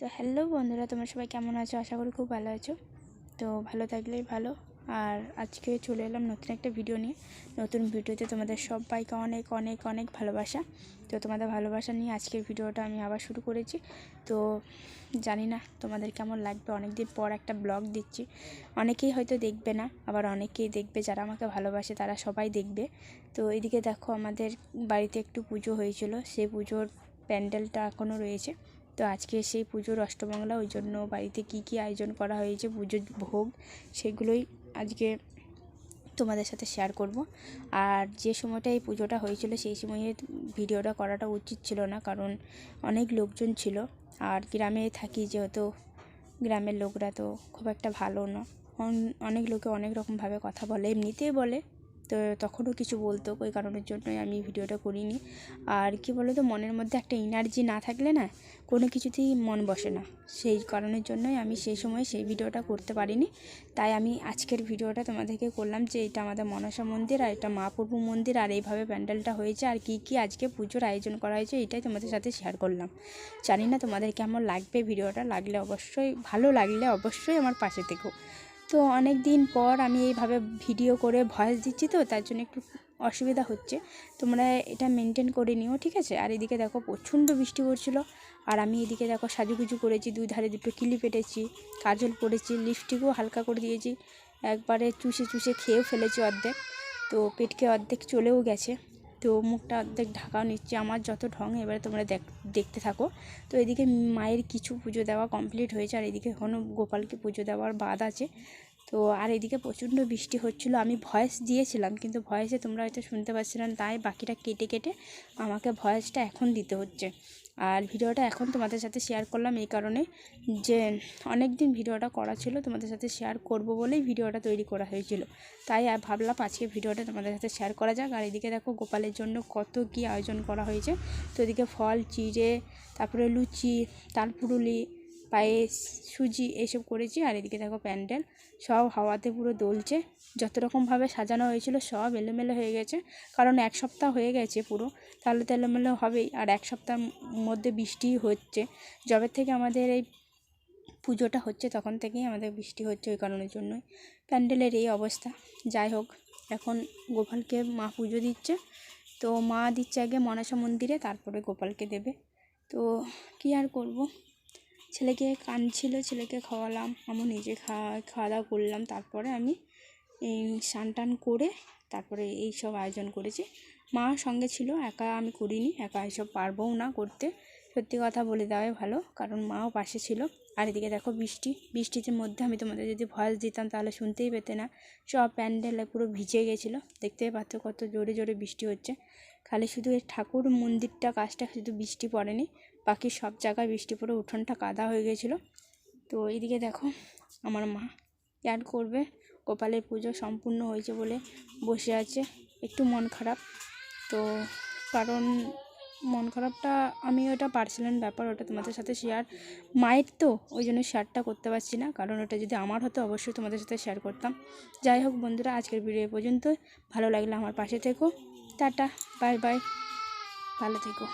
তো হ্যালো বন্ধুরা, তোমরা সবাই কেমন আছো? আশা করি খুব ভালো আছো। তো ভালো থাকলেই ভালো। আর আজকে চলে এলাম নতুন একটা ভিডিও নিয়ে। নতুন ভিডিওতে তোমাদের সবাইকে অনেক অনেক অনেক ভালোবাসা। তো তোমাদের ভালোবাসা নিয়ে আজকের ভিডিওটা আমি আবার শুরু করেছি। তো জানি না তোমাদের কেমন লাগবে। অনেক দিন পর একটা ব্লগ দিচ্ছি। অনেকেই হয়তো দেখবে না, আবার অনেকেই দেখবে। যারা আমাকে ভালোবাসে, তারা সবাই দেখবে। তো এদিকে দেখো, আমাদের বাড়িতে একটু পুজো হয়েছিল। সেই পুজোর প্যান্ডেলটা এখনও রয়েছে। তো আজকে সেই পুজোর অষ্টমঙ্গলা, ওই জন্য বাড়িতে কি কি আয়োজন করা হয়েছে, পুজোর ভোগ সেগুলোই আজকে তোমাদের সাথে শেয়ার করব। আর যে সময়টা এই পুজোটা হয়েছিল সেই সময়ে ভিডিওটা করাটা উচিত ছিল না, কারণ অনেক লোকজন ছিল। আর গ্রামে থাকি যেহেতু, গ্রামের লোকরা তো খুব একটা ভালো না। অন- অনেক লোকে অনেক রকমভাবে কথা বলে, এমনিতেই বলে। তো তখনও কিছু বলতো ওই কারণের জন্যই আমি ভিডিওটা করিনি। আর কি বলো তো মনের মধ্যে একটা এনার্জি না থাকলে না কোনো কিছুতেই মন বসে না। সেই কারণের জন্যই আমি সেই সময় সেই ভিডিওটা করতে পারিনি। তাই আমি আজকের ভিডিওটা তোমাদেরকে করলাম যে এটা আমাদের মনসা মন্দির আর এটা মহাপ্রভু মন্দির আর এইভাবে প্যান্ডেলটা হয়েছে আর কি কি আজকে পুজোর আয়োজন করা হয়েছে এটাই তোমাদের সাথে শেয়ার করলাম। জানি না তোমাদের কেমন লাগবে ভিডিওটা, লাগলে অবশ্যই, ভালো লাগলে অবশ্যই আমার পাশে থেকো। তো অনেক দিন পর আমি এইভাবে ভিডিও করে ভয়েস দিচ্ছি তো, তার জন্য একটু অসুবিধা হচ্ছে। তোমরা এটা মেনটেন করে নিও, ঠিক আছে? আর এদিকে দেখো প্রচণ্ড বৃষ্টি পড়ছিল। আর আমি এদিকে দেখো সাজুগুজু করেছি, দুই ধারে দুটো কিলি পেটেছি, কাজল পরেছি লিপস্টিকও হালকা করে দিয়েছি। একবারে চুষে চুষে খেয়েও ফেলেছি অর্ধেক। তো পেটকে অর্ধেক চলেও গেছে। তো মুখটা অর্ধেক ঢাকাও নিচ্ছে, আমার যত ঢং, এবারে তোমরা দেখ, দেখতে থাকো। তো এদিকে মায়ের কিছু পুজো দেওয়া কমপ্লিট হয়েছে, আর এদিকে এখনও গোপালকে পুজো দেওয়ার বাদ আছে। তো আর এদিকে প্রচণ্ড বৃষ্টি হচ্ছিল। আমি ভয়েস দিয়েছিলাম, কিন্তু ভয়েসে তোমরা হয়তো শুনতে পাচ্ছিলে না, তাই বাকিটা কেটে কেটে আমাকে ভয়েসটা এখন দিতে হচ্ছে। আর ভিডিওটা এখন তোমাদের সাথে শেয়ার করলাম এই কারণে যে অনেক দিন ভিডিওটা করা ছিল, তোমাদের সাথে শেয়ার করব বলেই ভিডিওটা তৈরি করা হয়েছিল। তাই আর ভাবলাম আজকে ভিডিওটা তোমাদের সাথে শেয়ার করা যাক। আর এদিকে দেখো গোপালের জন্য কত কি আয়োজন করা হয়েছে। তো এদিকে ফল, চিড়ে, তারপরে লুচি তালপুরুলি পায়েস, সুজি এইসব করেছি। আর এদিকে দেখো প্যান্ডেল, সব হাওয়াতে পুরো দোলছে। যত রকমভাবে সাজানো হয়েছিল সব এলোমেলো হয়ে গেছে। কারণ এক সপ্তাহ হয়ে গেছে পুরো, তাহলে তো এলোমেলো হবেই। আর এক সপ্তাহের মধ্যে বৃষ্টি হচ্ছে। যবে থেকে আমাদের এই পুজোটা হচ্ছে, তখন থেকেই আমাদের বৃষ্টি হচ্ছে ওই কারণের জন্যই। প্যান্ডেলের এই অবস্থা। যাই হোক, এখন গোপালকে মা পুজো দিচ্ছে। তো মা দিচ্ছে আগে মনসা মন্দিরে, তারপরে গোপালকে দেবে। তো কী আর করব? ছেলেকে কাঁদছিল ছেলেকে খাওয়ালাম আমি নিজে খাওয়া খাওয়া দাওয়া করলাম। তারপরে আমি এই স্নান টান করে তারপরে এই সব আয়োজন করেছি। মা সঙ্গে ছিল, একা আমি করিনি, একা এসব পারবও না করতে। সত্যি কথা বলে দেওয়াই ভালো, কারণ মাও পাশে ছিল। আর এদিকে দেখো বৃষ্টি, বৃষ্টির মধ্যে আমি তোমাদের যদি ভয়েস দিতাম তাহলে শুনতেই পেতে না। সব প্যান্ডেলে পুরো ভিজে গেছিল, দেখতেই পাচ্ছ কত জোরে জোরে বৃষ্টি হচ্ছে। খালি শুধু এই ঠাকুর মন্দিরটা, কাজটা শুধু বৃষ্টি পড়েনি বাকি সব জায়গায় বৃষ্টি পড়ে উঠোনটা কাদা হয়ে গেছিল। তো এইদিকে দেখো আমার মা অ্যাড করবে, গোপালের পুজো সম্পূর্ণ হয়েছে বলে বসে আছে। একটু মন খারাপ, তো কারণ মন খারাপটা আমি ওটা পার্সোনাল ব্যাপার ওটা তোমাদের সাথে শেয়ার মায়ের তো, ওই জন্য শেয়ারটা করতে পারছি না, কারণ ওটা যদি আমার হতো অবশ্যই তোমাদের সাথে শেয়ার করতাম। যাই হোক বন্ধুরা, আজকের ভিডিও পর্যন্ত ভালো লাগলে আমার পাশে থেকো। টাটা বাই বাই ভালো থেকো।